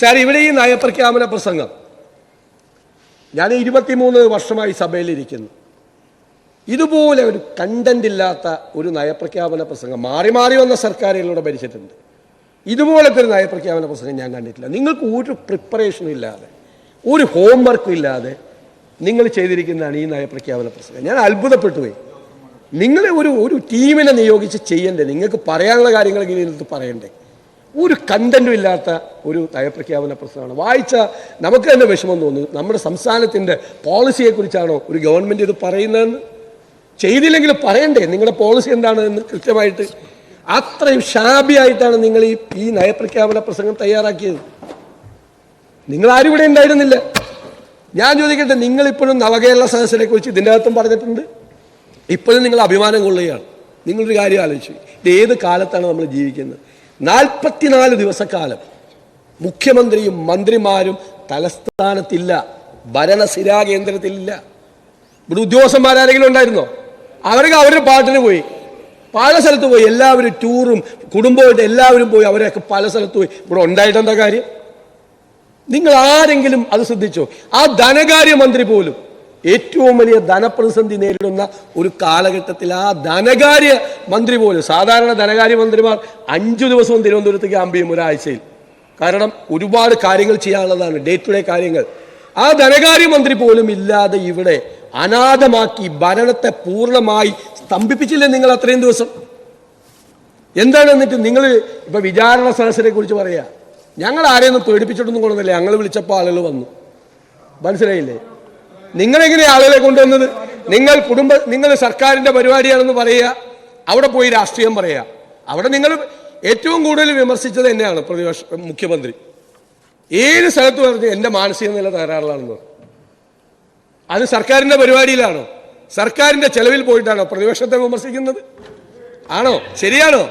Sir ഇവിടെ ഈ നയപ്രഖ്യാപന പ്രസംഗം. ഞാൻ ഇരുപത്തിമൂന്ന് വർഷമായി സഭയിലിരിക്കുന്നു. ഇതുപോലെ ഒരു കണ്ടന്റ് ഇല്ലാത്ത ഒരു നയപ്രഖ്യാപന പ്രസംഗം മാറി മാറി വന്ന സർക്കാരുകളിലൂടെ ഭരിച്ചിട്ടുണ്ട്. ഇതുപോലത്തെ ഒരു നയപ്രഖ്യാപന പ്രസംഗം ഞാൻ കണ്ടിട്ടില്ല. നിങ്ങൾക്ക് ഒരു പ്രിപ്പറേഷനും ഇല്ലാതെ ഒരു ഹോംവർക്കും ഇല്ലാതെ നിങ്ങൾ ചെയ്തിരിക്കുന്നതാണ് ഈ നയപ്രഖ്യാപന പ്രസംഗം. ഞാൻ അത്ഭുതപ്പെട്ടു പോയി നിങ്ങളെ ഒരു ഒരു ടീമിനെ നിയോഗിച്ച് ചെയ്യണ്ടേ? നിങ്ങൾക്ക് പറയാനുള്ള കാര്യങ്ങൾ ഇതിനകത്ത് പറയണ്ടേ? ഒരു കണ്ടന്റും ഇല്ലാത്ത ഒരു നയപ്രഖ്യാപന പ്രസംഗമാണ് വായിച്ച നമുക്ക് തന്നെ വിഷമം തോന്നുന്നു. നമ്മുടെ സംസ്ഥാനത്തിന്റെ പോളിസിയെക്കുറിച്ചാണോ ഒരു ഗവൺമെന്റ് ഇത് പറയുന്നതെന്ന്? ചെയ്തില്ലെങ്കിൽ പറയണ്ടേ? നിങ്ങളുടെ പോളിസി എന്താണ് എന്ന് കൃത്യമായിട്ട്. അത്രയും ഷാബിയായിട്ടാണ് നിങ്ങൾ ഈ ഈ നയപ്രഖ്യാപന പ്രസംഗം തയ്യാറാക്കിയത്. നിങ്ങൾ ആരും ഇവിടെ ഉണ്ടായിരുന്നില്ല. ഞാൻ ചോദിക്കട്ടെ നിങ്ങളിപ്പോഴും നവകേരള സദസ്സിനെ കുറിച്ച് ഇതിന്റെ അകത്തും പറഞ്ഞിട്ടുണ്ട്? ഇപ്പോഴും നിങ്ങൾ അഭിമാനം കൊള്ളുകയാണ്. നിങ്ങളൊരു കാര്യം ആലോചിച്ചു. ഇത് ഏത് കാലത്താണ് നമ്മൾ ജീവിക്കുന്നത്? നാൽപ്പത്തിനാല് ദിവസക്കാലം മുഖ്യമന്ത്രിയും മന്ത്രിമാരും തലസ്ഥാനത്തില്ല ഭരണസിരാ കേന്ദ്രത്തിലില്ല. ഇവിടെ ഉദ്യോഗസ്ഥന്മാരാരെങ്കിലും ഉണ്ടായിരുന്നോ? അവർക്ക് അവരുടെ പാട്ടിന് പോയി. പല സ്ഥലത്ത് പോയി. എല്ലാവരും ടൂറും കുടുംബമായിട്ട് എല്ലാവരും പോയി. അവരൊക്കെ പല സ്ഥലത്ത് പോയി. ഇവിടെ ഉണ്ടായിട്ടെന്താ കാര്യം? നിങ്ങൾ ആരെങ്കിലും അത് ശ്രദ്ധിച്ചോ? ആ ധനകാര്യമന്ത്രി പോലും ഏറ്റവും വലിയ ധനപ്രതിസന്ധി നേരിടുന്ന ഒരു കാലഘട്ടത്തിൽ ആ ധനകാര്യ മന്ത്രി പോലും സാധാരണ ധനകാര്യ മന്ത്രിമാർ അഞ്ചു ദിവസവും തിരുവനന്തപുരത്ത് ക്യാമ്പ് ചെയ്യും ഒരാഴ്ചയിൽ. കാരണം ഒരുപാട് കാര്യങ്ങൾ ചെയ്യാനുള്ളതാണ് ഡേ ടു ഡേ കാര്യങ്ങൾ. ആ ധനകാര്യ മന്ത്രി പോലും ഇല്ലാതെ ഇവിടെ അനാഥമാക്കി ഭരണത്തെ പൂർണമായി സ്തംഭിപ്പിച്ചില്ലേ നിങ്ങൾ അത്രയും ദിവസം? എന്താണ് എന്നിട്ട് നിങ്ങൾ ഇപ്പൊ വിചാരണ സദസ്സിനെ കുറിച്ച് പറയാ? ഞങ്ങൾ ആരെയൊന്നും പേടിപ്പിച്ചിട്ടൊന്നും കൊണ്ടുവന്നില്ല. ഞങ്ങൾ വിളിച്ചപ്പോൾ ആളുകൾ വന്നു. മനസ്സിലായില്ലേ? നിങ്ങളെങ്ങനെ ആളുകളെ കൊണ്ടുവന്നത്? നിങ്ങൾ കുടുംബ നിങ്ങൾ സർക്കാരിന്റെ പരിപാടിയാണെന്ന് പറയുക അവിടെ പോയി രാഷ്ട്രീയം പറയുക. അവിടെ നിങ്ങൾ ഏറ്റവും കൂടുതൽ വിമർശിച്ചത് എന്നെയാണ് പ്രതിപക്ഷ മുഖ്യമന്ത്രി. ഏത് സ്ഥലത്ത് പറഞ്ഞു എന്റെ മാനസിക നില തകരാറിലാണെന്ന്. അത് സർക്കാരിന്റെ പരിപാടിയിലാണോ? സർക്കാരിന്റെ ചെലവിൽ പോയിട്ടാണോ പ്രതിപക്ഷത്തെ വിമർശിക്കുന്നത്? ആണോ? ശരിയാണോ?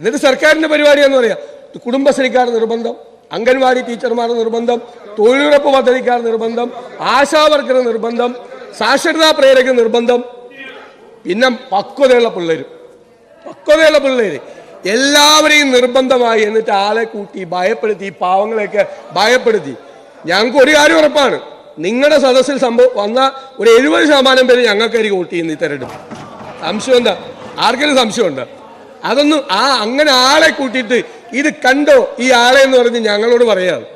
എന്നിട്ട് സർക്കാരിന്റെ പരിപാടിയാണെന്ന് പറയാം. കുടുംബശ്രീക്കാർ നിർബന്ധം അംഗൻവാടി ടീച്ചർമാർ നിർബന്ധം തൊഴിലുറപ്പ് പദ്ധതിക്കാർ നിർബന്ധം ആശാവർക്കർ നിർബന്ധം സാക്ഷരതാ പ്രേരക നിർബന്ധം പിന്നെ പക്വതയുള്ള പിള്ളേരും. പക്വതയുള്ള പിള്ളേര്. എല്ലാവരെയും നിർബന്ധമായി എന്നിട്ട് ആളെ കൂട്ടി ഭയപ്പെടുത്തി പാവങ്ങളെയൊക്കെ ഭയപ്പെടുത്തി. ഞങ്ങൾക്ക് ഒരു കാര്യം ഉറപ്പാണ്. നിങ്ങളുടെ സദസ്സിൽ സംഭവം വന്ന ഒരു എഴുപത് ശതമാനം പേര് ഞങ്ങൾക്കായിരിക്കും വോട്ട് ചെയ്യുന്ന തെരഞ്ഞെടുപ്പ്. സംശയം എന്താ? ആർക്കെങ്കിലും സംശയമുണ്ട് അതൊന്നും ആ അങ്ങനെ ആളെ കൂട്ടിയിട്ട് ഇത് കണ്ടോ? ഈ ആളെ എന്ന് പറഞ്ഞ് ഞങ്ങളോട് പറയാണ്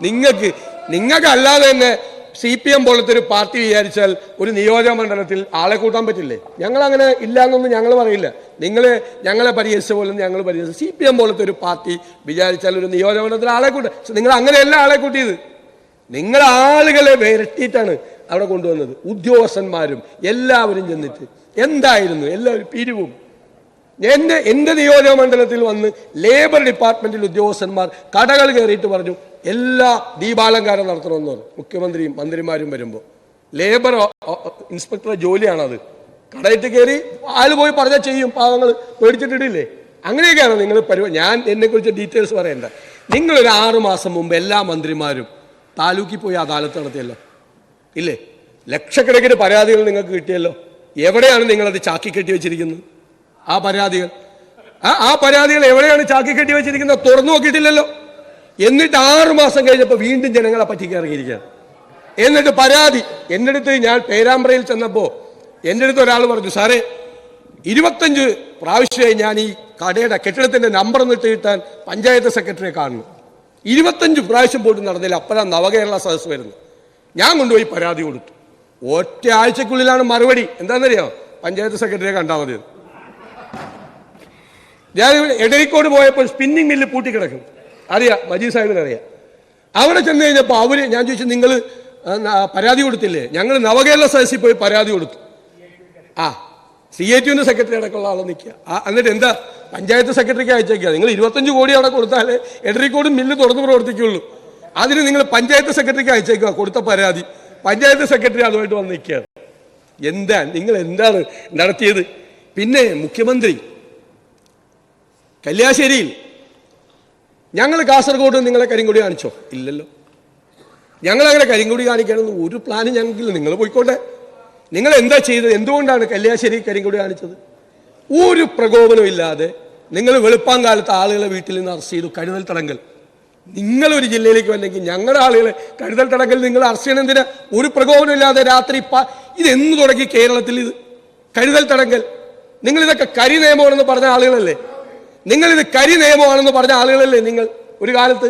നിങ്ങൾക്ക് നിങ്ങൾക്ക് അല്ലാതെ തന്നെ സി പി എം പോലത്തെ ഒരു പാർട്ടി വിചാരിച്ചാൽ ഒരു നിയോജക മണ്ഡലത്തിൽ ആളെ കൂട്ടാൻ പറ്റില്ലേ? ഞങ്ങൾ അങ്ങനെ ഇല്ല എന്നൊന്നും ഞങ്ങൾ പറയില്ല. നിങ്ങൾ ഞങ്ങളെ പരിഹരിച്ച പോലെ ഞങ്ങൾ പരിഹരിച്ചു സി പി എം പോലത്തെ ഒരു പാർട്ടി വിചാരിച്ചാൽ ഒരു നിയോജക മണ്ഡലത്തിൽ ആളെ കൂട്ട നിങ്ങൾ അങ്ങനെയല്ല ആളെ കൂട്ടിയത്. നിങ്ങൾ ആളുകളെ വിരട്ടിയിട്ടാണ് അവിടെ കൊണ്ടുവന്നത്. ഉദ്യോഗസ്ഥന്മാരും എല്ലാവരും ചെന്നിട്ട് എന്തായിരുന്നു? എല്ലാവരും പിരിവും. എന്റെ എന്റെ നിയോജക മണ്ഡലത്തിൽ വന്ന് ലേബർ ഡിപ്പാർട്ട്മെന്റിൽ ഉദ്യോഗസ്ഥന്മാർ കടകൾ കയറിയിട്ട് പറഞ്ഞു എല്ലാ ദീപാലങ്കാരം നടത്തണമെന്ന് പറഞ്ഞു. മുഖ്യമന്ത്രിയും മന്ത്രിമാരും വരുമ്പോൾ ലേബർ ഇൻസ്പെക്ടറെ ജോലിയാണത്. കടയിട്ട് കയറി ആൾ പോയി പറഞ്ഞാൽ ചെയ്യും. പാവങ്ങൾ പേടിച്ചിട്ടിട്ടില്ലേ അങ്ങനെയൊക്കെയാണ് നിങ്ങൾ പരിപാടി ഞാൻ എന്നെക്കുറിച്ച് ഡീറ്റെയിൽസ് പറയണ്ട. നിങ്ങളൊരു ആറു മാസം മുമ്പ് എല്ലാ മന്ത്രിമാരും താലൂക്കിൽ പോയി അദാലത്ത് നടത്തിയല്ലോ. ഇല്ലേ? ലക്ഷക്കണക്കിന് പരാതികൾ നിങ്ങൾക്ക് കിട്ടിയല്ലോ. എവിടെയാണ് നിങ്ങളത് ചാക്കി കെട്ടി വെച്ചിരിക്കുന്നത്? ആ പരാതികൾ. ആ ആ പരാതികൾ എവിടെയാണ് ചാക്കി കെട്ടി വെച്ചിരിക്കുന്നത്? തുറന്നു നോക്കിയിട്ടില്ലല്ലോ. എന്നിട്ട് ആറു മാസം കഴിഞ്ഞപ്പോൾ വീണ്ടും ജനങ്ങളെ പറ്റിക്കാൻ ഇറങ്ങിയിരിക്കുകയാണ് എന്നിട്ട് പരാതി. എന്റെ അടുത്ത് ഞാൻ പേരാമ്പ്രയിൽ ചെന്നപ്പോൾ എന്റെ അടുത്ത് ഒരാൾ പറഞ്ഞു സാറേ ഇരുപത്തഞ്ച് പ്രാവശ്യമായി ഞാൻ ഈ കടയുടെ കെട്ടിടത്തിന്റെ നമ്പർ ഒന്നിട്ട് കിട്ടാൻ പഞ്ചായത്ത് സെക്രട്ടറിയെ കാണുന്നു. ഇരുപത്തഞ്ച് പ്രാവശ്യം പോയിട്ട് നടന്നില്ല അപ്പോഴാണ് നവകേരള സദസ് വരുന്നത്. ഞാൻ കൊണ്ടുപോയി പരാതി കൊടുത്തു. ഒറ്റ ആഴ്ചക്കുള്ളിലാണ് മറുപടി. എന്താണെന്നറിയോ? പഞ്ചായത്ത് സെക്രട്ടറിയെ കണ്ടാൽ മതി. ഞാൻ എടരിക്കോട് പോയപ്പോൾ സ്പിന്നിങ് മില്ല് പൂട്ടിക്കിടക്കും അറിയാം മജീദ് സാഹിബിന് അറിയാം. അവിടെ ചെന്ന് കഴിഞ്ഞപ്പോൾ അവർ ഞാൻ ചോദിച്ചു നിങ്ങൾ പരാതി കൊടുത്തില്ലേ? ഞങ്ങൾ നവകേരള സദസ്സിൽ പോയി പരാതി കൊടുത്തു. ആ സി എ ടുവിന്റെ സെക്രട്ടറി അടക്കമുള്ള ആളെ നിൽക്കുക എന്നിട്ട് എന്താ പഞ്ചായത്ത് സെക്രട്ടറിക്ക് അയച്ചേക്കുക നിങ്ങൾ ഇരുപത്തഞ്ച് കോടി അവിടെ കൊടുത്താലേ എടരിക്കോടും മില്ല് തുറന്ന് പ്രവർത്തിക്കുള്ളൂ അതിന് നിങ്ങൾ പഞ്ചായത്ത് സെക്രട്ടറിക്ക് അയച്ചേക്കുക കൊടുത്ത പരാതി. പഞ്ചായത്ത് സെക്രട്ടറി അതുമായിട്ട് വന്ന് നിൽക്കുകയാണ് എന്താ നിങ്ങൾ എന്താണ് നടത്തിയത്? പിന്നെ മുഖ്യമന്ത്രി കല്യാശ്ശേരിയിൽ ഞങ്ങൾ കാസർഗോഡ് നിങ്ങളെ കരിങ്കൊടി കാണിച്ചോ? ഇല്ലല്ലോ. ഞങ്ങൾ അങ്ങനെ കരിങ്കൊടി കാണിക്കണമെന്ന് ഒരു പ്ലാനും ഞങ്ങൾക്കില്ല. നിങ്ങൾ പോയിക്കോട്ടെ. നിങ്ങൾ എന്താ ചെയ്തത്? എന്തുകൊണ്ടാണ് കല്യാശ്ശേരി കരിങ്കൊടി കാണിച്ചത്? ഒരു പ്രകോപനം ഇല്ലാതെ നിങ്ങൾ വെളുപ്പാങ്കാലത്ത് ആളുകളെ വീട്ടിൽ നിന്ന് അറസ്റ്റ് ചെയ്തു. കരുതൽ തടങ്കൽ. നിങ്ങൾ ഒരു ജില്ലയിലേക്ക് വന്നെങ്കിൽ ഞങ്ങളുടെ ആളുകളെ കരുതൽ തടങ്കൽ നിങ്ങൾ അറസ്റ്റ് ചെയ്യണം എന്തിനാ? ഒരു പ്രകോപനമില്ലാതെ രാത്രി പ- ഇത് എന്ന് തുടങ്ങി കേരളത്തിൽ ഇത്? കരുതൽ തടങ്കൽ. നിങ്ങൾ ഇതൊക്കെ കരി നിയമമാണെന്ന് പറഞ്ഞ ആളുകളല്ലേ? നിങ്ങൾ ഇത് കരി നിയമമാണെന്ന് പറഞ്ഞ ആളുകളല്ലേ നിങ്ങൾ? ഒരു കാലത്ത്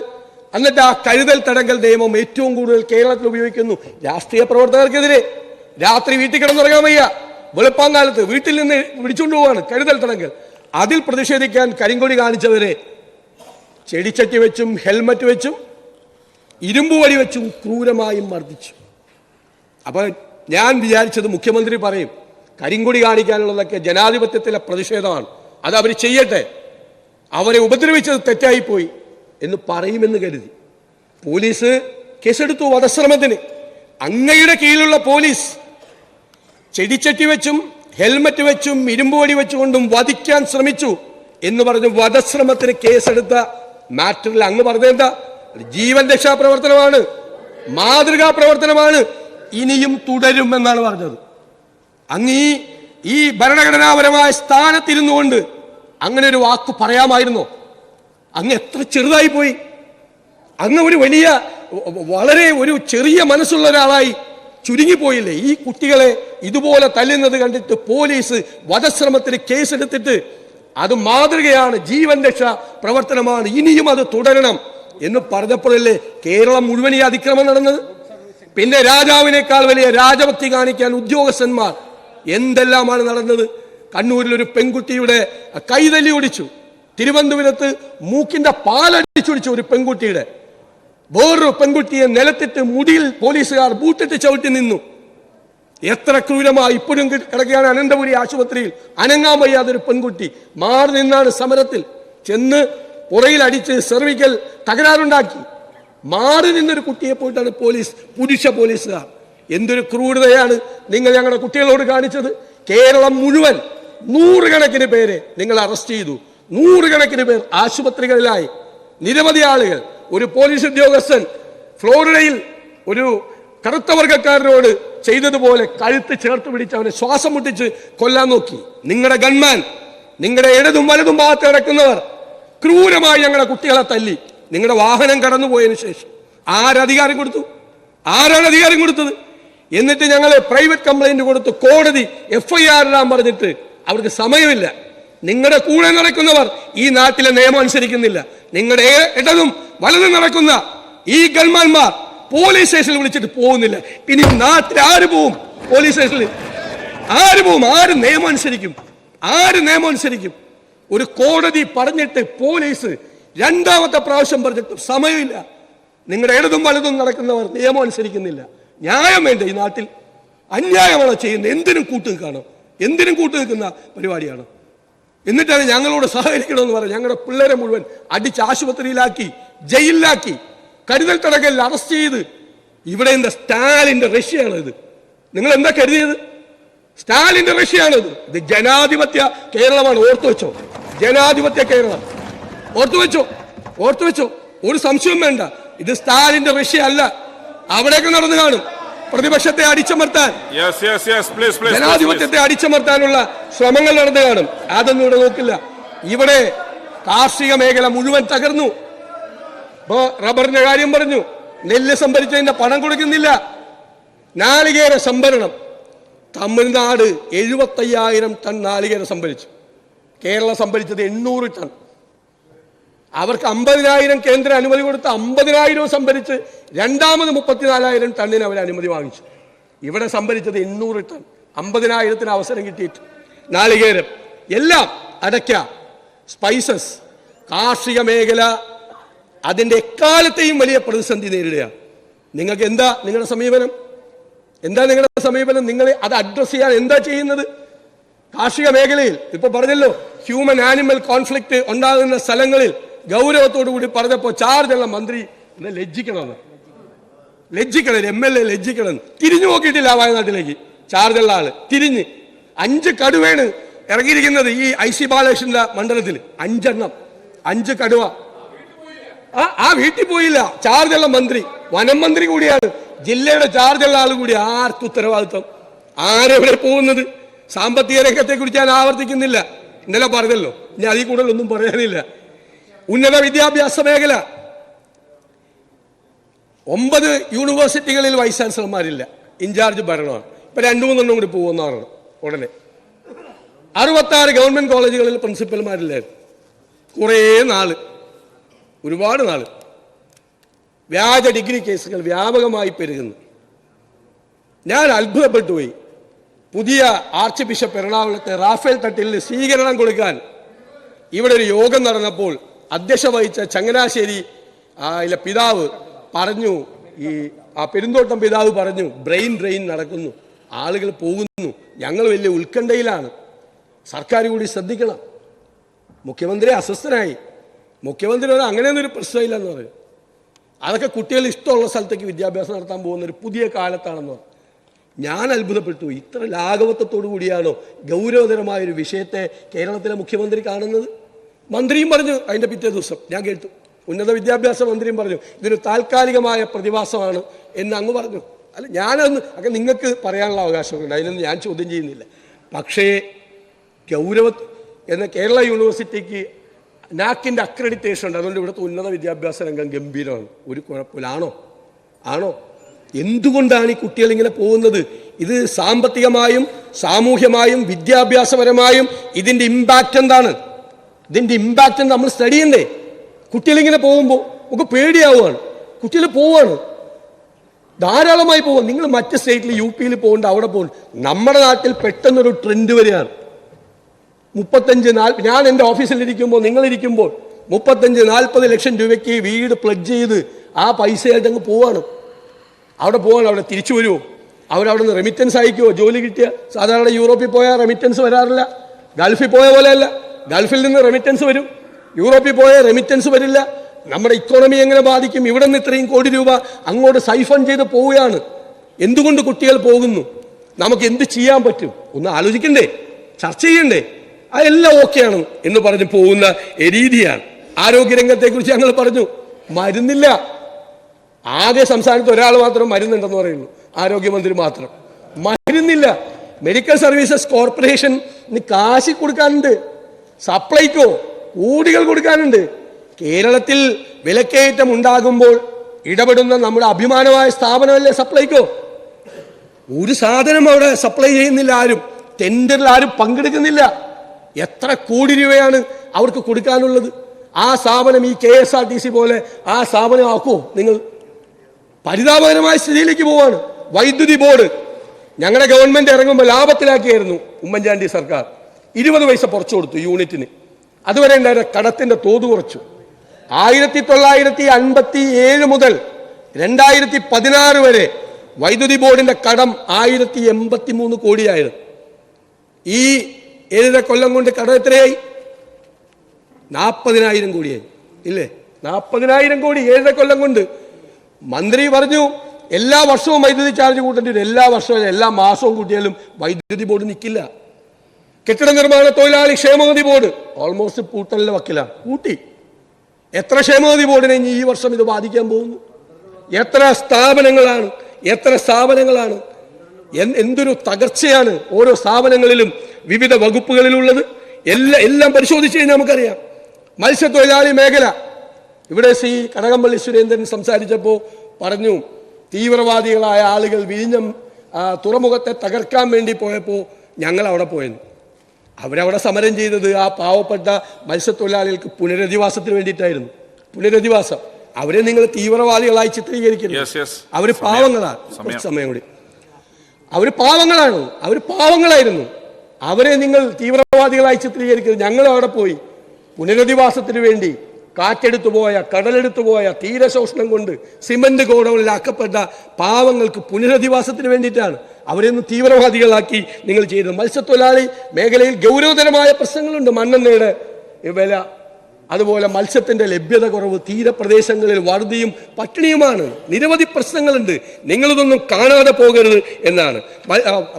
എന്നിട്ട് ആ കരുതൽ തടങ്കൽ നിയമം ഏറ്റവും കൂടുതൽ കേരളത്തിൽ ഉപയോഗിക്കുന്നു രാഷ്ട്രീയ പ്രവർത്തകർക്കെതിരെ. രാത്രി വീട്ടിൽ കിടന്നുറങ്ങാൻ വയ്യ. വെളുപ്പാങ്കാലത്ത് വീട്ടിൽ നിന്ന് പിടിച്ചുകൊണ്ട് പോവാണ് കരുതൽ തടങ്കൽ. അതിൽ പ്രതിഷേധിക്കാൻ കരിങ്കൊടി കാണിച്ചവരെ ചെടിച്ചട്ടി വെച്ചും ഹെൽമറ്റ് വെച്ചും ഇരുമ്പ് വടി വെച്ചും ക്രൂരമായും മർദ്ദിച്ചു. അപ്പോൾ ഞാൻ വിചാരിച്ചത് മുഖ്യമന്ത്രി പറയും കരിങ്കൊടി കാണിക്കാനുള്ളതൊക്കെ ജനാധിപത്യത്തിലെ പ്രതിഷേധമാണ്. അത് അവർ ചെയ്യട്ടെ. അവരെ ഉപദ്രവിച്ചത് തെറ്റായിപ്പോയി. എന്ന് പറയുമെന്ന് കരുതി. പോലീസ് കേസെടുത്തു വധശ്രമത്തിന്. അങ്ങയുടെ കീഴിലുള്ള പോലീസ് ചെടിച്ചട്ടി വെച്ചും ഹെൽമറ്റ് വെച്ചും ഇരുമ്പുവടി വെച്ചുകൊണ്ടും വധിക്കാൻ ശ്രമിച്ചു എന്ന് പറഞ്ഞ് വധശ്രമത്തിന് കേസെടുത്ത മാറ്ററിൽ അങ്ങ് പറഞ്ഞെന്താ ജീവൻ രക്ഷാ പ്രവർത്തനമാണ് മാതൃകാ പ്രവർത്തനമാണ് ഇനിയും തുടരും എന്നാണ് പറഞ്ഞത്. അങ്ങ് ഈ ഈ ഭരണഘടനാപരമായ സ്ഥാനത്തിരുന്നുകൊണ്ട് അങ്ങനെ ഒരു വാക്ക് പറയാമായിരുന്നോ. അങ്ങ് എത്ര ചെറുതായി പോയി. അങ്ങ് ഒരു വലിയ വളരെ ഒരു ചെറിയ മനസ്സുള്ള ഒരാളായി ചുരുങ്ങിപ്പോയില്ലേ? ഈ കുട്ടികളെ ഇതുപോലെ തല്ലുന്നത് കണ്ടിട്ട് പോലീസ് വധശ്രമത്തിന് കേസെടുത്തിട്ട് അത് മാതൃകയാണ് ജീവൻ രക്ഷ പ്രവർത്തനമാണ് ഇനിയും അത് തുടരണം എന്ന് പറഞ്ഞപ്പോഴല്ലേ കേരളം മുഴുവൻ ഈ അതിക്രമം നടന്നത്? പിന്നെ രാജാവിനേക്കാൾ വലിയ രാജഭക്തി കാണിക്കാൻ ഉദ്യോഗസ്ഥന്മാർ എന്തെല്ലാമാണ് നടന്നത്? കണ്ണൂരിൽ ഒരു പെൺകുട്ടിയുടെ കൈതല്ലി ഒടിച്ചു തിരുവനന്തപുരത്ത് മൂക്കിന്റെ പാലടിച്ചൊടിച്ചു ഒരു പെൺകുട്ടിയുടെ. വേറൊരു പെൺകുട്ടിയെ നിലത്തിട്ട് മുടിയിൽ പോലീസുകാർ ബൂട്ടിട്ട് ചവിട്ടി നിന്നു. എത്ര ക്രൂരമായി ഇപ്പോഴും കിടക്കുകയാണ് അനന്തപുരി ആശുപത്രിയിൽ. അനങ്ങാൻ വയ്യാതെ ഒരു പെൺകുട്ടി മാറി നിന്നാണ് സമരത്തിൽ. ചെന്ന് പുറയിൽ അടിച്ച് സെർവിക്കൽ തകരാറുണ്ടാക്കി. മാറി നിന്നൊരു കുട്ടിയെ പോയിട്ടാണ് പോലീസ് പുരുഷ പോലീസുകാർ. എന്തൊരു ക്രൂരതയാണ് നിങ്ങൾ ഞങ്ങളുടെ കുട്ടികളോട് കാണിച്ചത്. കേരളം മുഴുവൻ നൂറുകണക്കിന് പേരെ നിങ്ങൾ അറസ്റ്റ് ചെയ്തു. നൂറുകണക്കിന് പേർ ആശുപത്രികളിലായി. നിരവധി ആളുകൾ. ഒരു പോലീസ് ഉദ്യോഗസ്ഥൻ ഫ്ലോറിഡയിൽ ഒരു കറുത്ത വർഗക്കാരനോട് ചെയ്തതുപോലെ കഴുത്ത് ചേർത്ത് പിടിച്ച് അവനെ ശ്വാസം മുട്ടിച്ച് കൊല്ലാൻ നോക്കി. നിങ്ങളുടെ ഗൺമാൻ നിങ്ങളുടെ ഇടതും വലതും ഭാഗത്ത് കിടക്കുന്നവർ ക്രൂരമായി ഞങ്ങളുടെ കുട്ടികളെ തല്ലി. നിങ്ങളുടെ വാഹനം കടന്നുപോയതിനു ശേഷം ആരധികാരം കൊടുത്തു? ആരാണ് അധികാരം കൊടുത്തത്? എന്നിട്ട് ഞങ്ങൾ പ്രൈവറ്റ് കംപ്ലൈന്റ് കൊടുത്ത് കോടതി എഫ് ഐ ആർ ഇടാൻ പറഞ്ഞിട്ട് അവർക്ക് സമയമില്ല. നിങ്ങളുടെ കൂടെ നടക്കുന്നവർ ഈ നാട്ടിലെ നിയമം അനുസരിക്കുന്നില്ല. നിങ്ങളുടെ ഇടതും വലതും നടക്കുന്ന ഈ ഗൺമാന്മാർ പോലീസ് സ്റ്റേഷനിൽ വിളിച്ചിട്ട് പോകുന്നില്ല. ഇനി നാട്ടിൽ ആര് പോവും? പോലീസ് സ്റ്റേഷനിൽ ആര് പോവും? ആര് നിയമം അനുസരിക്കും? ആര് നിയമം അനുസരിക്കും? ഒരു കോടതി പറഞ്ഞിട്ട് പോലീസ് രണ്ടാമത്തെ പ്രാവശ്യം പറഞ്ഞിട്ട് സമയമില്ല. നിങ്ങളുടെ ഇടതും വലതും നടക്കുന്നവർ നിയമം അനുസരിക്കുന്നില്ല. ന്യായം വേണ്ട ഈ നാട്ടിൽ. അന്യായമാണോ ചെയ്യുന്നത്. എന്തിനും കൂട്ടു നിൽക്കാണോ എന്തിനും കൂട്ടു നിൽക്കുന്ന പരിപാടിയാണ്. എന്നിട്ടാണ് ഞങ്ങളോട് സഹകരിക്കണമെന്ന് പറയാം ഞങ്ങളുടെ പിള്ളേരെ മുഴുവൻ അടിച്ച് ആശുപത്രിയിലാക്കി ജയിലിലാക്കി കരുതൽ തടങ്കലിൽ അറസ്റ്റ് ചെയ്ത്. ഇവിടെ എന്താ സ്റ്റാലിന്റെ റഷ്യയാണ് ഇത് നിങ്ങൾ എന്താ കരുതിയത്? സ്റ്റാലിന്റെ റഷ്യയാണിത്. ഇത് ജനാധിപത്യ കേരളമാണ്. ഓർത്തു വെച്ചോ. ജനാധിപത്യ കേരളം. ഓർത്തു വെച്ചോ. ഓർത്തു വെച്ചോ. ഒരു സംശയവും വേണ്ട. ഇത് സ്റ്റാലിന്റെ റഷ്യ അല്ല. അവിടെയൊക്കെ നടന്നു കാണും. പ്രതിപക്ഷത്തെ അടിച്ചമർത്താൻ. ജനാധിപത്യത്തെ അടിച്ചമർത്താനുള്ള ശ്രമങ്ങൾ നടന്നു കാണും അതൊന്നും ഇവിടെ നോക്കില്ല. ഇവിടെ കാർഷിക മേഖല മുഴുവൻ തകർന്നു. ഇപ്പോ റബ്ബറിന്റെ കാര്യം പറഞ്ഞു. നെല്ല് സംഭരിച്ചതിന്റെ പണം കൊടുക്കുന്നില്ല. നാളികേര സംഭരണം. തമിഴ്നാട് എഴുപത്തയ്യായിരം ടൺ നാളികേര സംഭരിച്ചു. കേരളം സംഭരിച്ചത് എണ്ണൂറ് ടൺ. അവർക്ക് അമ്പതിനായിരം കേന്ദ്ര അനുമതി കൊടുത്ത് അമ്പതിനായിരവും സംഭരിച്ച് രണ്ടാമത് മുപ്പത്തിനാലായിരം ടണ്ണിന് അവർ അനുമതി വാങ്ങിച്ചു. ഇവിടെ സംഭരിച്ചത് എണ്ണൂറ് ടൺ. അമ്പതിനായിരത്തിന് അവസരം കിട്ടിയിട്ട്. നാളികേരം. എല്ലാം അടയ്ക്ക. സ്പൈസസ് കാർഷിക മേഖല അതിന്റെ എക്കാലത്തെയും വലിയ പ്രതിസന്ധി നേരിടുക നിങ്ങൾക്ക് എന്താ നിങ്ങളുടെ സമീപനം? എന്താ നിങ്ങളുടെ സമീപനം? നിങ്ങൾ അത് അഡ്രസ് ചെയ്യാൻ എന്താ ചെയ്യുന്നത്? കാർഷിക മേഖലയിൽ ഇപ്പോൾ പറഞ്ഞല്ലോ ഹ്യൂമൻ ആനിമൽ കോൺഫ്ലിക്റ്റ് ഉണ്ടാകുന്ന സ്ഥലങ്ങളിൽ ഗൗരവത്തോടു കൂടി പറഞ്ഞപ്പോൾ ചാർജുള്ള മന്ത്രി എന്നെ ലജ്ജിക്കണമെന്ന്. ലജ്ജിക്കണം എം എൽ എ ലജ്ജിക്കണം തിരിഞ്ഞു നോക്കിയിട്ടില്ല വയനാട്ടിലേക്ക്. ചാർജുള്ള ആൾ. തിരിഞ്ഞ് അഞ്ച് കടുവയാണ് ഇറങ്ങിയിരിക്കുന്നത് ഈ ഐ സി ബാലകൃഷ്ണന്റെ മണ്ഡലത്തിൽ. അഞ്ചെണ്ണം. അഞ്ച് കടുവ. ആ ആ വീട്ടിൽ പോയില്ല. ചാർജുള്ള മന്ത്രി. വനം മന്ത്രി കൂടിയാണ്. ജില്ലയുടെ ചാർജുള്ള ആൾ കൂടി ആർക്ക് ഉത്തരവാദിത്വം. ആരെവിടെ പോകുന്നത്? സാമ്പത്തിക രംഗത്തെ കുറിച്ച് ഞാൻ ആവർത്തിക്കുന്നില്ല. ഇന്നലെ പറഞ്ഞല്ലോ. ഇനി അതിൽ കൂടുതൽ ഒന്നും പറയാനില്ല. ഉന്നത വിദ്യാഭ്യാസ മേഖല. ഒമ്പത് യൂണിവേഴ്സിറ്റികളിൽ വൈസ് ചാൻസലർമാരില്ല. ഇൻചാർജ് ഭരണമാണ്. ഇപ്പം രണ്ടു മൂന്നെണ്ണം കൂടി പോകുന്നവരാണ് ഉടനെ. അറുപത്താറ് ഗവൺമെന്റ് കോളേജുകളിൽ പ്രിൻസിപ്പൽമാരില്ലായിരുന്നു. കുറേ നാൾ. ഒരുപാട് നാൾ. വ്യാജ ഡിഗ്രി കേസുകൾ വ്യാപകമായി പെരുകുന്നു. ഞാൻ അത്ഭുതപ്പെട്ടു പോയി. പുതിയ ആർച്ച് ബിഷപ്പ് എറണാകുളത്തെ റാഫേൽ തട്ടിലിന് സ്വീകരണം കൊടുക്കാൻ ഇവിടെ ഒരു യോഗം നടന്നപ്പോൾ അധ്യക്ഷ വഹിച്ച ചങ്ങനാശ്ശേരി അതിലെ പിതാവ് പറഞ്ഞു ഈ ആ പെരുന്തോട്ടം പിതാവ് പറഞ്ഞു ബ്രെയിൻ ഡ്രെയിൻ നടക്കുന്നു. ആളുകൾ പോകുന്നു. ഞങ്ങൾ വലിയ ഉത്കണ്ഠയിലാണ്. സർക്കാർ കൂടി ശ്രദ്ധിക്കണം. മുഖ്യമന്ത്രി അസ്വസ്ഥനായി. മുഖ്യമന്ത്രി പറഞ്ഞു അങ്ങനെയൊന്നും ഒരു പ്രശ്നമില്ലെന്ന് പറയും അതൊക്കെ കുട്ടികൾ ഇഷ്ടമുള്ള സ്ഥലത്തേക്ക് വിദ്യാഭ്യാസം നടത്താൻ പോകുന്ന ഒരു പുതിയ കാലത്താണെന്ന് ഞാൻ അത്ഭുതപ്പെട്ടു. ഇത്ര ലാഘവത്വത്തോടു കൂടിയാണോ ഗൗരവതരമായ ഒരു വിഷയത്തെ കേരളത്തിലെ മുഖ്യമന്ത്രി കാണുന്നത്? മന്ത്രിയും പറഞ്ഞു അതിന്റെ പിറ്റേ ദിവസം. ഞാൻ കേട്ടു. ഉന്നത വിദ്യാഭ്യാസ മന്ത്രിയും പറഞ്ഞു ഇതൊരു താൽക്കാലികമായ പ്രതിഭാസമാണ് എന്ന് അങ്ങ് പറഞ്ഞു. അല്ല ഞാനൊന്ന് അങ്ങനെ നിങ്ങൾക്ക് പറയാനുള്ള അവകാശമുണ്ട്. അതിനൊന്നും ഞാൻ ചോദ്യം ചെയ്യുന്നില്ല. പക്ഷേ ഗൗരവ എന്ന കേരള യൂണിവേഴ്സിറ്റിക്ക് നാക്കിന്റെ അക്രഡിറ്റേഷൻ ഉണ്ട്. അതുകൊണ്ട് ഇവിടുത്തെ ഉന്നത വിദ്യാഭ്യാസ രംഗം ഗംഭീരമാണ്. ഒരു കുഴപ്പമില്ല. ആണോ? ആണോ? എന്തുകൊണ്ടാണ് ഈ കുട്ടികൾ ഇങ്ങനെ പോകുന്നത്? ഇത് സാമ്പത്തികമായും സാമൂഹ്യമായും വിദ്യാഭ്യാസപരമായും ഇതിന്റെ ഇമ്പാക്റ്റ് എന്താണ്? ഇതിന്റെ ഇമ്പാക്റ്റ് നമ്മൾ സ്റ്റഡി ചെയ്യണ്ടേ? കുട്ടികളിങ്ങനെ പോകുമ്പോൾ നമുക്ക് പേടിയാവുകയാണ് കുട്ടികൾ പോവാണ്. ധാരാളമായി പോകും നിങ്ങൾ മറ്റ് സ്റ്റേറ്റിൽ യു പിയിൽ പോകണ്ട അവിടെ പോകും നമ്മുടെ നാട്ടിൽ പെട്ടെന്നൊരു ട്രെൻഡ് വരികയാണ്. മുപ്പത്തഞ്ച് നാല് ഞാൻ എന്റെ ഓഫീസിലിരിക്കുമ്പോൾ നിങ്ങളിരിക്കുമ്പോൾ മുപ്പത്തഞ്ച് നാൽപ്പത് ലക്ഷം രൂപയ്ക്ക് വീട് പ്ലഡ് ചെയ്ത് ആ പൈസയായിട്ട് അങ്ങ് പോവാണ്. അവിടെ പോവാണ് അവിടെ തിരിച്ചു വരുമോ അവരവിടെ നിന്ന് റെമിറ്റൻസ് അയക്കുമോ ജോലി കിട്ടിയ? സാധാരണ യൂറോപ്പിൽ പോയാൽ റെമിറ്റൻസ് വരാറില്ല. ഗൾഫിൽ പോയ പോലെയല്ല ഗൾഫിൽ നിന്ന് റെമിറ്റൻസ് വരും. യൂറോപ്പിൽ പോയ റെമിറ്റൻസ് വരില്ല. നമ്മുടെ ഇക്കോണമി എങ്ങനെ ബാധിക്കും? ഇവിടെ നിന്ന് ഇത്രയും കോടി രൂപ അങ്ങോട്ട് സൈഫൺ ചെയ്ത് പോവുകയാണ്. എന്തുകൊണ്ട് കുട്ടികൾ പോകുന്നു? നമുക്ക് എന്ത് ചെയ്യാൻ പറ്റും? ഒന്ന് ആലോചിക്കണ്ടേ? ചർച്ച ചെയ്യണ്ടേ? അതെല്ലാം ഓക്കെയാണ് എന്ന് പറഞ്ഞ് പോകുന്ന രീതിയാണ്. ആരോഗ്യരംഗത്തെക്കുറിച്ച് ഞങ്ങൾ പറഞ്ഞു. മരുന്നില്ല. ആകെ സംസ്ഥാനത്ത് ഒരാൾ മാത്രം മരുന്നുണ്ടെന്ന് പറയുന്നു. ആരോഗ്യമന്ത്രി മാത്രം. മരുന്നില്ല. മെഡിക്കൽ സർവീസസ് കോർപ്പറേഷൻ കാശി കൊടുക്കാനുണ്ട്. സപ്ലൈക്കോ കൂടികൾ കൊടുക്കാനുണ്ട്. കേരളത്തിൽ വിലക്കയറ്റം ഉണ്ടാകുമ്പോൾ ഇടപെടുന്ന നമ്മുടെ അഭിമാനമായ സ്ഥാപനമല്ലേ സപ്ലൈക്കോ? ഒരു സാധനം അവിടെ സപ്ലൈ ചെയ്യുന്നില്ല ആരും. ടെൻഡറിൽ ആരും പങ്കെടുക്കുന്നില്ല. എത്ര കോടി രൂപയാണ് അവർക്ക് കൊടുക്കാനുള്ളത്? ആ സ്ഥാപനം ഈ K S R T C പോലെ ആ സ്ഥാപനം ആക്കുമോ നിങ്ങൾ പരിതാപകരമായ സ്ഥിതിയിലേക്ക് പോവാണ്. വൈദ്യുതി ബോർഡ് ഞങ്ങളുടെ ഗവൺമെന്റ് ഇറങ്ങുമ്പോൾ ലാഭത്തിലാക്കിയായിരുന്നു ഉമ്മൻചാണ്ടി സർക്കാർ. ഇരുപത് പൈസ കുറച്ചു കൊടുത്തു യൂണിറ്റിന്. അതുവരെ ഉണ്ടായിരുന്ന കടത്തിന്റെ തോത് കുറച്ചു. ആയിരത്തി തൊള്ളായിരത്തി അൻപത്തി ഏഴ് മുതൽ രണ്ടായിരത്തി പതിനാറ് വരെ വൈദ്യുതി ബോർഡിന്റെ കടം ആയിരത്തി എൺപത്തി മൂന്ന് കോടിയായിരുന്നു. ഈ ഏഴര കൊല്ലം കൊണ്ട് കടം എത്രയായി? നാൽപ്പതിനായിരം കോടിയായി. ഇല്ലേ? നാൽപ്പതിനായിരം കോടി ഏഴര കൊല്ലം കൊണ്ട്. മന്ത്രി പറഞ്ഞു എല്ലാ വർഷവും വൈദ്യുതി ചാർജ് കൂട്ടേണ്ടി വരും. എല്ലാ വർഷവും എല്ലാ മാസവും കൂട്ടിയാലും വൈദ്യുതി ബോർഡ് നിൽക്കില്ല കെട്ടിട നിർമ്മാണ തൊഴിലാളി ക്ഷേമനിധി ബോർഡ്. ഓൾമോസ്റ്റ് പൂട്ടലിന്റെ വക്കിലാണ് പൂട്ടി. എത്ര ക്ഷേമനിധി ബോർഡിനെ ഇനി ഈ വർഷം ഇത് ബാധിക്കാൻ പോകുന്നു? എത്ര സ്ഥാപനങ്ങളാണ് എത്ര സ്ഥാപനങ്ങളാണ് എന്തൊരു തകർച്ചയാണ് ഓരോ സ്ഥാപനങ്ങളിലും വിവിധ വകുപ്പുകളിലുള്ളത്. എല്ലാം എല്ലാം പരിശോധിച്ച് കഴിഞ്ഞാൽ നമുക്കറിയാം. മത്സ്യത്തൊഴിലാളി മേഖല. ഇവിടെ ശ്രീ കടകംപള്ളി സുരേന്ദ്രൻ സംസാരിച്ചപ്പോൾ പറഞ്ഞു തീവ്രവാദികളായ ആളുകൾ വിഴിഞ്ഞം തുറമുഖത്തെ തകർക്കാൻ വേണ്ടി പോയപ്പോൾ ഞങ്ങൾ അവിടെ പോയെന്ന്. അവരവിടെ സമരം ചെയ്തത് ആ പാവപ്പെട്ട മത്സ്യത്തൊഴിലാളികൾക്ക് പുനരധിവാസത്തിന് വേണ്ടിയിട്ടായിരുന്നു. പുനരധിവാസം. അവരെ നിങ്ങൾ തീവ്രവാദികളായി ചിത്രീകരിക്കുന്നു. അവർ. പാവങ്ങളാണ്. സമയം. കുറച്ച് സമയം. കൂടി. അവർ പാവങ്ങളാണ്. അവർ പാവങ്ങളായിരുന്നു. അവരെ നിങ്ങൾ തീവ്രവാദികളായി ചിത്രീകരിക്കരുത്. ഞങ്ങൾ അവിടെ പോയി പുനരധിവാസത്തിന് വേണ്ടി കാറ്റെടുത്തു പോയ കടലെടുത്തു പോയ തീരശോഷണം കൊണ്ട് സിമന്റ് ഗോഡൗണിലാക്കപ്പെട്ട പാവങ്ങൾക്ക് പുനരധിവാസത്തിന് വേണ്ടിയിട്ടാണ് അവരെന്ന് തീവ്രവാദികളാക്കി നിങ്ങൾ ചെയ്തത്. മത്സ്യത്തൊഴിലാളി മേഖലയിൽ ഗൗരവതരമായ പ്രശ്നങ്ങളുണ്ട്. മണ്ണെണ്ണയുടെ വില അതുപോലെ മത്സ്യത്തിന്റെ ലഭ്യത കുറവ് തീരപ്രദേശങ്ങളിൽ വറുതിയും പട്ടിണിയുമാണ്. നിരവധി പ്രശ്നങ്ങളുണ്ട്. നിങ്ങളിതൊന്നും കാണാതെ പോകരുത് എന്നാണ്.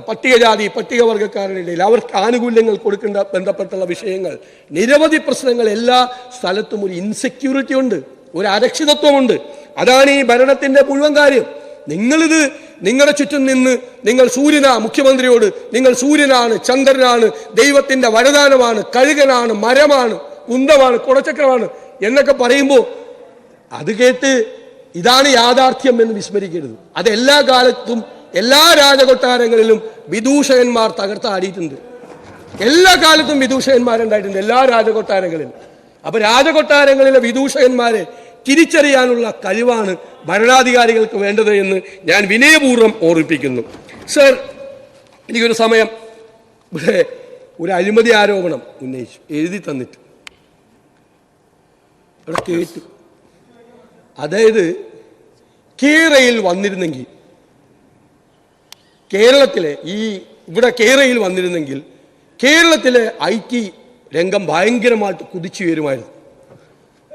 പട്ടികജാതി പട്ടികവർഗക്കാരുടെ അവർക്ക് ആനുകൂല്യങ്ങൾ കൊടുക്കേണ്ട ബന്ധപ്പെട്ടുള്ള വിഷയങ്ങൾ. നിരവധി പ്രശ്നങ്ങൾ എല്ലാ സ്ഥലത്തും ഒരു ഇൻസെക്യൂരിറ്റി ഉണ്ട്. ഒരു അരക്ഷിതത്വമുണ്ട്. അതാണ് ഈ ഭരണത്തിന്റെ മുഴുവൻ കാര്യം. നിങ്ങളിത് നിങ്ങളുടെ ചുറ്റും നിന്ന് നിങ്ങൾ സൂര്യനാ മുഖ്യമന്ത്രിയോട് നിങ്ങൾ സൂര്യനാണ് ചന്ദ്രനാണ് ദൈവത്തിന്റെ വരദാനമാണ് കഴുകനാണ് മരമാണ് കുന്തമാണ് കുടച്ചക്രമാണ് എന്നൊക്കെ പറയുമ്പോൾ അത് കേട്ട് ഇതാണ് യാഥാർത്ഥ്യം എന്ന് വിസ്മരിക്കരുത്. അത് എല്ലാ കാലത്തും എല്ലാ രാജകൊട്ടാരങ്ങളിലും വിദൂഷകന്മാർ തകർത്താടിയിട്ടുണ്ട് എല്ലാ കാലത്തും വിദൂഷകന്മാരുണ്ടായിട്ടുണ്ട് എല്ലാ രാജകൊട്ടാരങ്ങളിലും. അപ്പൊ രാജകൊട്ടാരങ്ങളിലെ വിദൂഷകന്മാരെ തിരിച്ചറിയാനുള്ള കഴിവാണ് ഭരണാധികാരികൾക്ക് വേണ്ടത് എന്ന് ഞാൻ വിനയപൂർവം ഓർമ്മിപ്പിക്കുന്നു. സർ എനിക്കൊരു സമയം ഇവിടെ ഒരു അഴിമതി ആരോപണം ഉന്നയിച്ചു എഴുതി തന്നിട്ട്. കേട്ടു. അതായത് കേരയിൽ വന്നിരുന്നെങ്കിൽ കേരളത്തിലെ ഈ ഇവിടെ കേരയിൽ വന്നിരുന്നെങ്കിൽ കേരളത്തിലെ ഐ ടി രംഗം ഭയങ്കരമായിട്ട് കുതിച്ചു വരുമായിരുന്നു.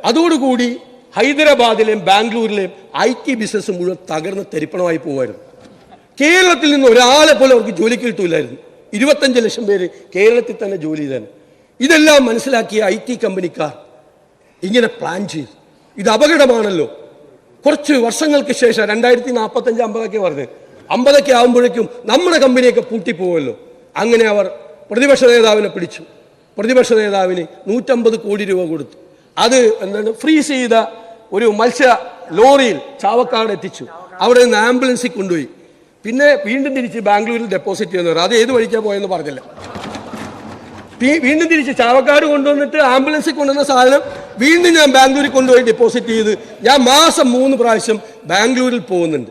അതോടുകൂടി ഹൈദരാബാദിലെയും ബാംഗ്ലൂരിലെയും ഐ ടി ബിസിനസ് മുഴുവൻ തകർന്ന് തരിപ്പണമായി പോകുമായിരുന്നു കേരളത്തിൽ നിന്ന് ഒരാളെ പോലും അവർക്ക് ജോലിക്ക് കിട്ടൂലായിരുന്നു. ഇരുപത്തഞ്ച് ലക്ഷം പേര് കേരളത്തിൽ തന്നെ ജോലി ചെയ്താണ് ഇതെല്ലാം മനസ്സിലാക്കിയ ഐ ടി കമ്പനിക്കാർ ഇങ്ങനെ പ്ലാൻ ചെയ്തു. ഇത് അപകടമാണല്ലോ. കുറച്ച് വർഷങ്ങൾക്ക് ശേഷം രണ്ടായിരത്തി നാൽപ്പത്തഞ്ച് അമ്പതൊക്കെ പറഞ്ഞ് അമ്പതൊക്കെ ആകുമ്പോഴേക്കും നമ്മുടെ കമ്പനിയൊക്കെ പൂട്ടിപ്പോവല്ലോ അങ്ങനെ അവർ പ്രതിപക്ഷ നേതാവിനെ പിടിച്ചു. പ്രതിപക്ഷ നേതാവിന് നൂറ്റമ്പത് കോടി രൂപ കൊടുത്തു. അത് എന്താണ് ഫ്രീസ് ചെയ്ത ഒരു മത്സ്യ ലോറിയിൽ ചാവക്കാട് എത്തിച്ചു. അവിടെ നിന്ന് ആംബുലൻസിൽ കൊണ്ടുപോയി. പിന്നെ വീണ്ടും തിരിച്ച് ബാംഗ്ലൂരിൽ ഡെപ്പോസിറ്റ് ചെയ്യുന്നവർ അത് ഏത് വഴിക്കാണ് പോയെന്ന് പറഞ്ഞില്ല. വീണ്ടും തിരിച്ച് ചാവക്കാട് കൊണ്ടുവന്നിട്ട് ആംബുലൻസിൽ കൊണ്ടുവന്ന സാധനം വീണ്ടും ഞാൻ ബാംഗ്ലൂരിൽ കൊണ്ടുപോയി ഡെപ്പോസിറ്റ് ചെയ്ത് ഞാൻ മാസം മൂന്ന് പ്രാവശ്യം ബാംഗ്ലൂരിൽ പോകുന്നുണ്ട്.